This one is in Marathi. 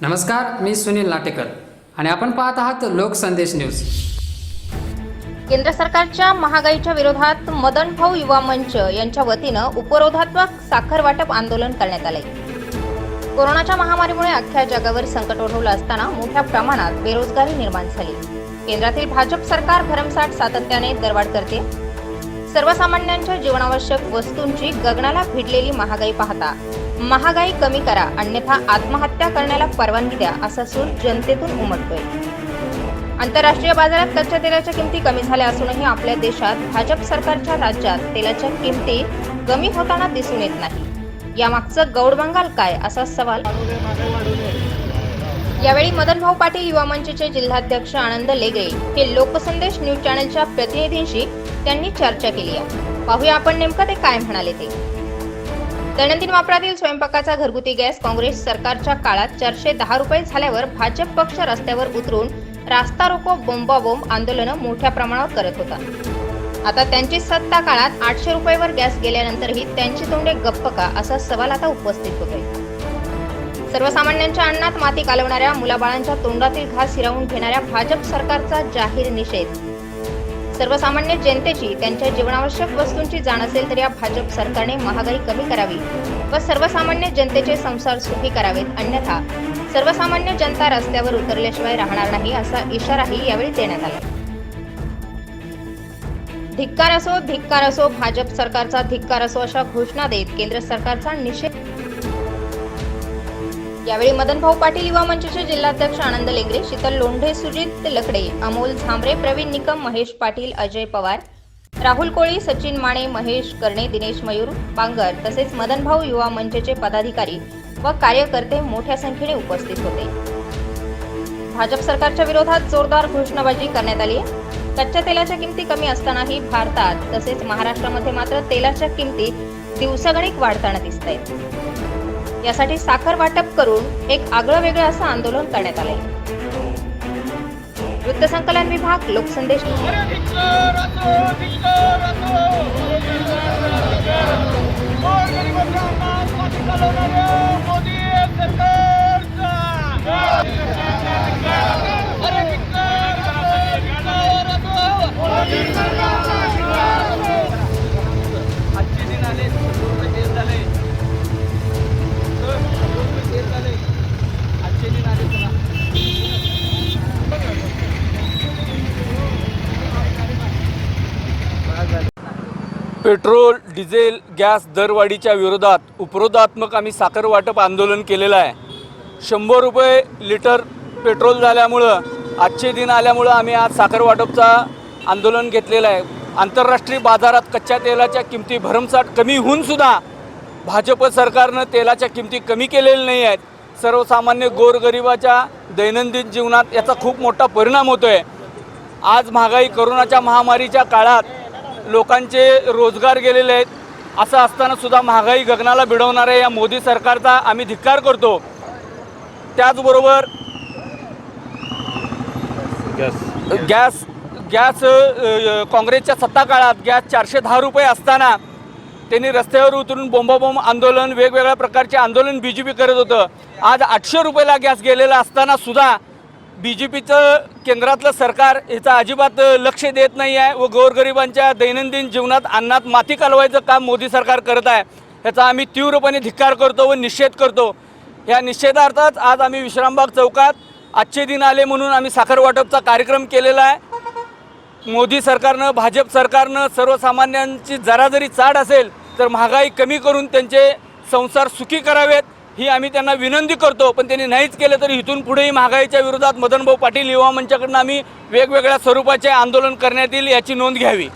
नमस्कार मी सुनील नाटेकर आणि आपण पाहत आहात लोकसंदेश न्यूज. केंद्र सरकारच्या महागाईच्या विरोधात मदन भाऊ युवा मंच यांच्या वतीनं उपरोधात्मक साखर वाटप आंदोलन करण्यात आले कोरोनाच्या महामारीमुळे अख्ख्या जगावर संकट ओढवलं असताना मोठ्या प्रमाणात बेरोजगारी निर्माण झाली. केंद्रातील भाजप सरकार भरमसाठ सातत्याने दरवाढ करते. सर्वसामान्यांच्या जीवनावश्यक वस्तूंची गगनाला भिडलेली महागाई पाहता महागाई कमी करा अन्यथा आत्महत्या करण्याला परवानगी द्या असा सूर जनतेतून उमटतोय. आंतरराष्ट्रीय बाजारात कच्च्या तेलाच्या किमती कमी झाल्या असूनही आपल्या देशात भाजप सरकारच्या राज्यात तेलाच्या किमती कमी होताना दिसून येत नाही. यामागचं गौड बंगाल काय असा सवाल? यावेळी मदन भाऊ पाटील युवा मंचचे जिल्हाध्यक्ष आनंद लेगरे हे लोकसंदेश न्यूज चॅनलच्या प्रतिनिधींशी त्यांनी चर्चा केली आहे. पाहूया आपण नेमकं ते काय म्हणाले ते. दैनंदिन वापरातील स्वयंपाकाचा घरगुती गॅस काँग्रेस सरकारच्या काळात चारशे दहा रुपये झाल्यावर भाजप पक्ष रस्त्यावर उतरून रास्ता रोको बोंबाबोंब आंदोलनं मोठ्या प्रमाणावर करत होता. आता त्यांची सत्ता काळात आठशे रुपयेवर गॅस गेल्यानंतरही त्यांची तोंडे गप्प का असा सवाल आता उपस्थित होतोय. सर्वसामान्यांच्या अन्नात माती कालवणाऱ्या मुलाबाळांच्या तोंडातील घास हिरावून घेणाऱ्या भाजप सरकारचा जाहीर निषेध. सर्वसामान्य जनतेची त्यांच्या जीवनावश्यक वस्तूंची जाण असेल तर या भाजप सरकारने महागाई कमी करावी व सर्वसामान्य जनतेचे संसार सुखी करावेत. अन्यथा सर्वसामान्य जनता रस्त्यावर उतरल्याशिवाय राहणार नाही असा इशाराही यावेळी देण्यात आला. धिक्कार असो धिक्कार असो भाजप सरकारचा धिक्कार असो अशा घोषणा देत केंद्र सरकारचा निषेध यावेळी मदन भाऊ पाटील युवा मंचचे जिल्हाध्यक्ष आनंद लेगरे शीतल लोंढे सुजित लकडे अमोल झांबरे प्रवीण निकम महेश पाटील अजय पवार राहुल कोळी सचिन माने महेश कर्णे दिनेश मयूर बांगर तसेच मदन भाऊ युवा मंचचे पदाधिकारी व कार्यकर्ते मोठ्या संख्येने उपस्थित होते. भाजप सरकारच्या विरोधात जोरदार घोषणाबाजी करण्यात आली कच्च्या तेलाच्या किमती कमी असतानाही भारतात तसेच महाराष्ट्रामध्ये मात्र तेलाच्या किमती दिवसागणिक वाढताना दिसत आहेत यासाठी साखर वाटप करून एक आगळं वेगळं असं आंदोलन करण्यात आले वृत्तसंकलन विभाग लोकसंदेश मोदी पेट्रोल डिझेल गॅस दरवाढीच्या विरोधात उपरोधात्मक आम्ही साखर वाटप आंदोलन केलेलं आहे. शंभर रुपये लिटर पेट्रोल झाल्यामुळं आजचे दिन आल्यामुळं आम्ही आज साखर वाटपचा आंदोलन घेतलेलं आहे. आंतरराष्ट्रीय बाजारात कच्च्या तेलाच्या किमती भरमसाठ कमी होऊन सुद्धा भाजप सरकारनं तेलाच्या किमती कमी केलेल्या नाही आहेत. सर्वसामान्य गोरगरिबाच्या दैनंदिन जीवनात याचा खूप मोठा परिणाम होतो आहे आज महागाई करोनाच्या महामारीच्या काळात लोकांचे रोजगार गेलेले आहेत. असं असताना सुद्धा महागाई गगनाला भिडवणाऱ्या या मोदी सरकारचा आम्ही धिक्कार करतो. त्याचबरोबर गॅस. गॅस अ, काँग्रेसच्या सत्ता काळात गॅस चारशे दहा रुपये असताना त्यांनी रस्त्यावर उतरून बोंबाबोंब आंदोलन वेगवेगळ्या प्रकारचे आंदोलन बी जे पी करत होतं. आज आठशे रुपयाला गॅस गेलेला असताना सुद्धा बी जे पीचं केंद्रातलं सरकार याचं अजिबात लक्ष देत नाही आहे व गोरगरिबांच्या दैनंदिन जीवनात अन्नात माती कालवायचं काम मोदी सरकार करत आहे. ह्याचा आम्ही तीव्रपणे धिक्कार करतो व निषेध करतो. या निषेधार्थात आज आम्ही विश्रामबाग चौकात आजचे दिन आले म्हणून आम्ही साखर वाटपचा कार्यक्रम केलेला आहे. मोदी सरकारनं भाजप सरकारनं सर्वसामान्यांची जरा जरी चाड असेल तर महागाई कमी करून त्यांचे संसार सुखी करावेत. ही आम्ही त्यांना विनंती करतो पण त्यांनी नाहीच केलं तरी इथून पुढेही महागाईच्या विरोधात मदनभाऊ पाटील युवा मंचाकडनं आम्ही वेगवेगळ्या स्वरूपाचे आंदोलन करण्यात येईल याची नोंद घ्यावी.